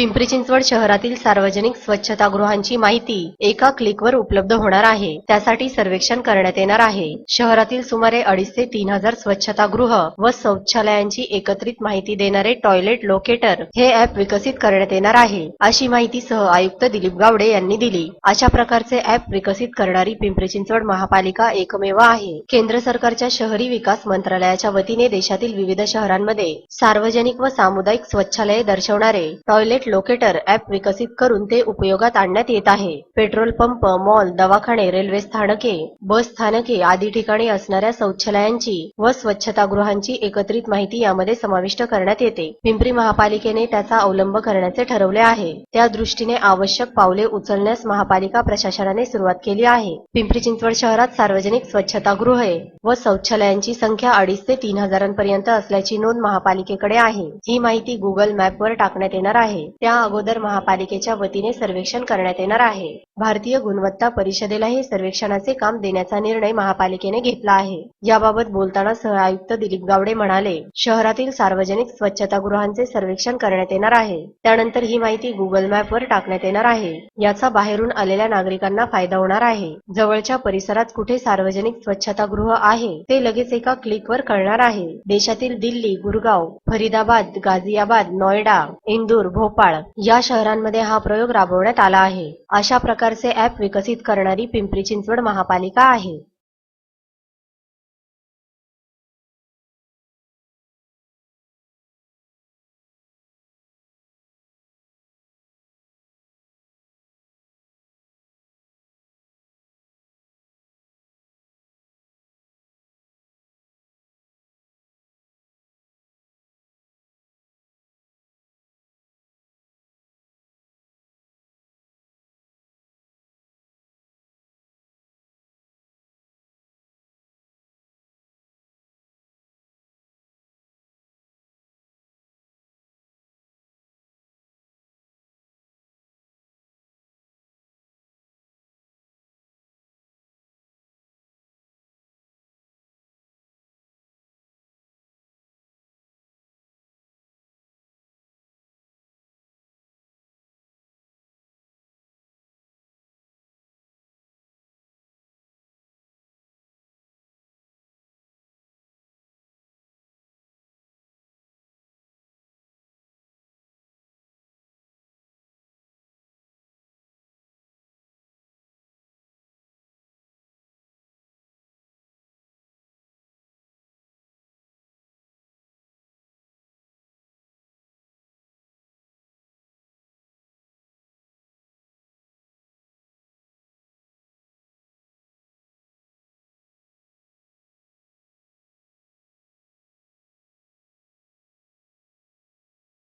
पिंपरी चिंचवड शहरातील सार्वजनिक स्वच्छतागृहांची माहिती एका क्लिकवर उपलब्ध होणार आहे. त्यासाठी सर्वेक्षण करण्यात येणार आहे. शहरातील सुमारे अडीच ते तीन हजार स्वच्छतागृह व शौचालयांची एकत्रित माहिती देणारे टॉयलेट लोकेटर हे अॅप विकसित करण्यात येणार आहे अशी माहिती सह आयुक्त दिलीप गावडे यांनी दिली. अशा प्रकारचे अॅप विकसित करणारी पिंपरी चिंचवड महापालिका एकमेव आहे. केंद्र सरकारच्या शहरी विकास मंत्रालयाच्या वतीने देशातील विविध शहरांमध्ये सार्वजनिक व सामुदायिक स्वच्छालये दर्शवणारे टॉयलेट लोकेटर ऍप विकसित करून ते उपयोगात आणण्यात येत आहे. पेट्रोल पंप मॉल दवाखाने रेल्वे स्थानके बस स्थानके आदी ठिकाणी असणाऱ्या शौचालयांची व स्वच्छतागृहांची एकत्रित माहिती यामध्ये समाविष्ट करण्यात येते. पिंपरी महापालिकेने त्याचा अवलंब करण्याचे ठरवले आहे. त्या दृष्टीने आवश्यक पावले उचलण्यास महापालिका प्रशासनाने सुरुवात केली आहे. पिंपरी चिंचवड शहरात सार्वजनिक स्वच्छतागृहे व शौचालयांची संख्या अडीच ते तीन हजारांपर्यंत असल्याची नोंद महापालिकेकडे आहे. ही माहिती गुगल मॅपवर टाकण्यात येणार आहे. त्या अगोदर महापालिकेच्या वतीने सर्वेक्षण करण्यात येणार आहे. भारतीय गुणवत्ता परिषदेला हे सर्वेक्षणाचे काम देण्याचा निर्णय महापालिकेने घेतला आहे. याबाबत बोलताना सह आयुक्त दिलीप गावडे म्हणाले शहरातील सार्वजनिक स्वच्छतागृहांचे सर्वेक्षण करण्यात येणार आहे. त्यानंतर ही माहिती गुगल मॅपवर टाकण्यात येणार आहे. याचा बाहेरून आलेल्या नागरिकांना फायदा होणार आहे. जवळच्या परिसरात कुठे सार्वजनिक स्वच्छतागृह आहे ते लगेच एका क्लिकवर कळणार आहे. देशातील दिल्ली गुरगाव फरीदाबाद गाझियाबाद नोएडा इंदूर भोपाळ या शहरांमध्ये हा प्रयोग राबवण्यात आला आहे. अशा प्रकारचे ऍप विकसित करणारी पिंपरी चिंचवड महापालिका आहे.